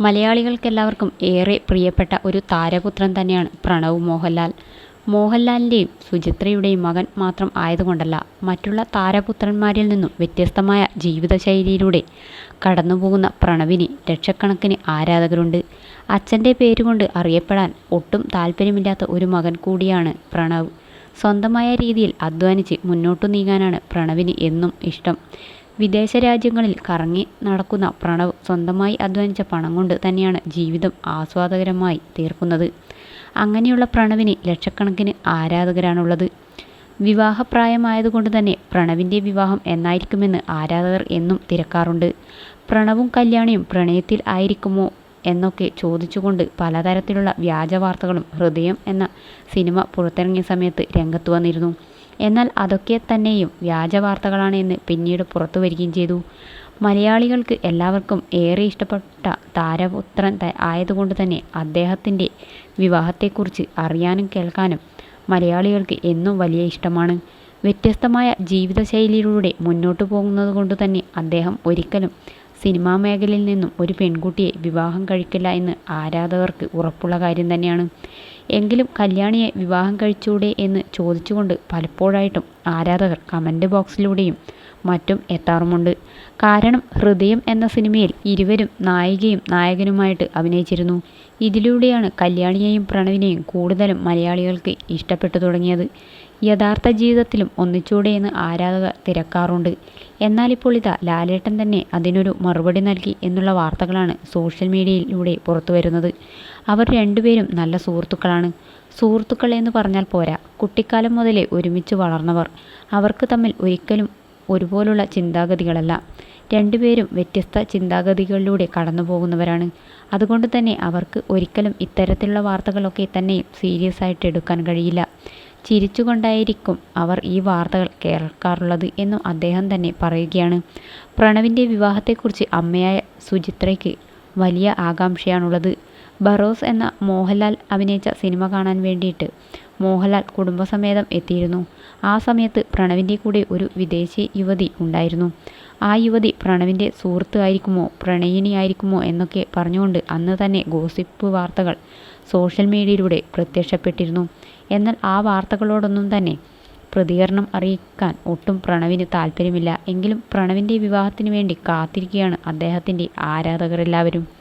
മലയാളികൾക്കെല്ലാവർക്കും ഏറെ പ്രിയപ്പെട്ട ഒരു താരപുത്രൻ തന്നെയാണ് പ്രണവ് മോഹൻലാൽ. മോഹൻലാലിന്റെയും സുചിത്രയുടെയും മകൻ മാത്രം ആയതുകൊണ്ടല്ല മറ്റുള്ള താരപുത്രന്മാരിൽ നിന്നും വ്യത്യസ്തമായ ജീവിതശൈലിയിലൂടെ കടന്നുപോകുന്ന പ്രണവിന് ലക്ഷക്കണക്കിന് ആരാധകരുണ്ട്. അച്ഛന്റെ പേരുകൊണ്ട് അറിയപ്പെടാൻ ഒട്ടും താല്പര്യമില്ലാത്ത ഒരു മകൻ കൂടിയാണ് പ്രണവ്. സ്വന്തമായ രീതിയിൽ അധ്വാനിച്ച് മുന്നോട്ടു നീങ്ങാനാണ് പ്രണവിന് എന്നും ഇഷ്ടം. വിദേശ രാജ്യങ്ങളിൽ കറങ്ങി നടക്കുന്ന പ്രണവ് സ്വന്തമായി അധ്വാനിച്ച പണം കൊണ്ട് തന്നെയാണ് ജീവിതം ആസ്വാദകരമായി തീർക്കുന്നത്. അങ്ങനെയുള്ള പ്രണവിന് ലക്ഷക്കണക്കിന് ആരാധകരാണുള്ളത്. വിവാഹപ്രായമായതുകൊണ്ട് തന്നെ പ്രണവിന്റെ വിവാഹം എന്നായിരിക്കുമെന്ന് ആരാധകർ എന്നും തിരക്കാറുണ്ട്. പ്രണവും കല്യാണിയും പ്രണയത്തിൽ ആയിരിക്കുമോ എന്നൊക്കെ ചോദിച്ചുകൊണ്ട് പലതരത്തിലുള്ള വ്യാജ വാർത്തകളും ഹൃദയം എന്ന സിനിമ പുറത്തിറങ്ങിയ സമയത്ത് രംഗത്ത് വന്നിരുന്നു. എന്നാൽ അതൊക്കെ തന്നെയും വ്യാജ വാർത്തകളാണ് എന്ന് പിന്നീട് പുറത്തു വരികയും ചെയ്തു. മലയാളികൾക്ക് എല്ലാവർക്കും ഏറെ ഇഷ്ടപ്പെട്ട താരപുത്രൻ ആയതുകൊണ്ട് തന്നെ അദ്ദേഹത്തിന്റെ വിവാഹത്തെക്കുറിച്ച് അറിയാനും കേൾക്കാനും മലയാളികൾക്ക് എന്നും വലിയ ഇഷ്ടമാണ്. വ്യത്യസ്തമായ ജീവിതശൈലിയിലൂടെ മുന്നോട്ടു പോകുന്നത് കൊണ്ട് തന്നെ അദ്ദേഹം ഒരിക്കലും സിനിമാ മേഖലയിൽ നിന്നും ഒരു പെൺകുട്ടിയെ വിവാഹം കഴിക്കില്ല എന്ന് ആരാധകർക്ക് ഉറപ്പുള്ള കാര്യം തന്നെയാണ്. എങ്കിലും കല്യാണിയെ വിവാഹം കഴിച്ചൂടെ എന്ന് ചോദിച്ചുകൊണ്ട് പലപ്പോഴായിട്ടും ആരാധകർ കമന്റ് ബോക്സിലൂടെയും മറ്റും എത്താറുമുണ്ട്. കാരണം ഹൃദയം എന്ന സിനിമയിൽ ഇരുവരും നായികയും നായകനുമായിട്ട് അഭിനയിച്ചിരുന്നു. ഇതിലൂടെയാണ് കല്യാണിയെയും പ്രണവിനെയും കൂടുതലും മലയാളികൾക്ക് ഇഷ്ടപ്പെട്ടു തുടങ്ങിയത്. യഥാർത്ഥ ജീവിതത്തിലും ഒന്നിച്ചൂടെ ആരാധകർ തിരക്കാറുണ്ട്. എന്നാൽ ഇപ്പോൾ ഇതാ ലാലേട്ടൻ തന്നെ അതിനൊരു മറുപടി നൽകി എന്നുള്ള വാർത്തകളാണ് സോഷ്യൽ മീഡിയയിലൂടെ പുറത്തു വരുന്നത്. അവർ രണ്ടുപേരും നല്ല സുഹൃത്തുക്കളാണ്. സുഹൃത്തുക്കൾ എന്ന് പറഞ്ഞാൽ പോരാ കുട്ടിക്കാലം മുതലേ ഒരുമിച്ച് വളർന്നവർ. അവർക്ക് തമ്മിൽ ഒരിക്കലും ഒരുപോലുള്ള ചിന്താഗതികളല്ല. രണ്ടുപേരും വ്യത്യസ്ത ചിന്താഗതികളിലൂടെ കടന്നു പോകുന്നവരാണ്. അതുകൊണ്ട് തന്നെ അവർക്ക് ഒരിക്കലും ഇത്തരത്തിലുള്ള വാർത്തകളൊക്കെ തന്നെ സീരിയസ് ആയിട്ട് എടുക്കാൻ കഴിയില്ല. ചിരിച്ചുകൊണ്ടായിരിക്കും അവർ ഈ വാർത്തകൾ കേൾക്കാറുള്ളത് എന്നും അദ്ദേഹം തന്നെ പറയുകയാണ്. പ്രണവിന്റെ വിവാഹത്തെക്കുറിച്ച് അമ്മയായ സുചിത്രയ്ക്ക് വലിയ ആകാംക്ഷയാണുള്ളത്. ബറോസ് എന്ന മോഹൻലാൽ അഭിനയിച്ച സിനിമ കാണാൻ വേണ്ടിയിട്ട് മോഹൻലാൽ കുടുംബസമേതം എത്തിയിരുന്നു. ആ സമയത്ത് പ്രണവിന്റെ കൂടെ ഒരു വിദേശി യുവതി ഉണ്ടായിരുന്നു. ആ യുവതി പ്രണവിന്റെ സുഹൃത്ത് ആയിരിക്കുമോ പ്രണയിനിയായിരിക്കുമോ എന്നൊക്കെ പറഞ്ഞുകൊണ്ട് അന്ന് തന്നെ ഗോസിപ്പ് വാർത്തകൾ സോഷ്യൽ മീഡിയയിലൂടെ പ്രത്യക്ഷപ്പെട്ടിരുന്നു. എന്നാൽ ആ വാർത്തകളോടൊന്നും തന്നെ പ്രതികരണം അറിയിക്കാൻ ഒട്ടും പ്രണവിന് താല്പര്യമില്ല. എങ്കിലും പ്രണവിന്റെ വിവാഹത്തിന് വേണ്ടി കാത്തിരിക്കുകയാണ് അദ്ദേഹത്തിന്റെ ആരാധകരെല്ലാവരും.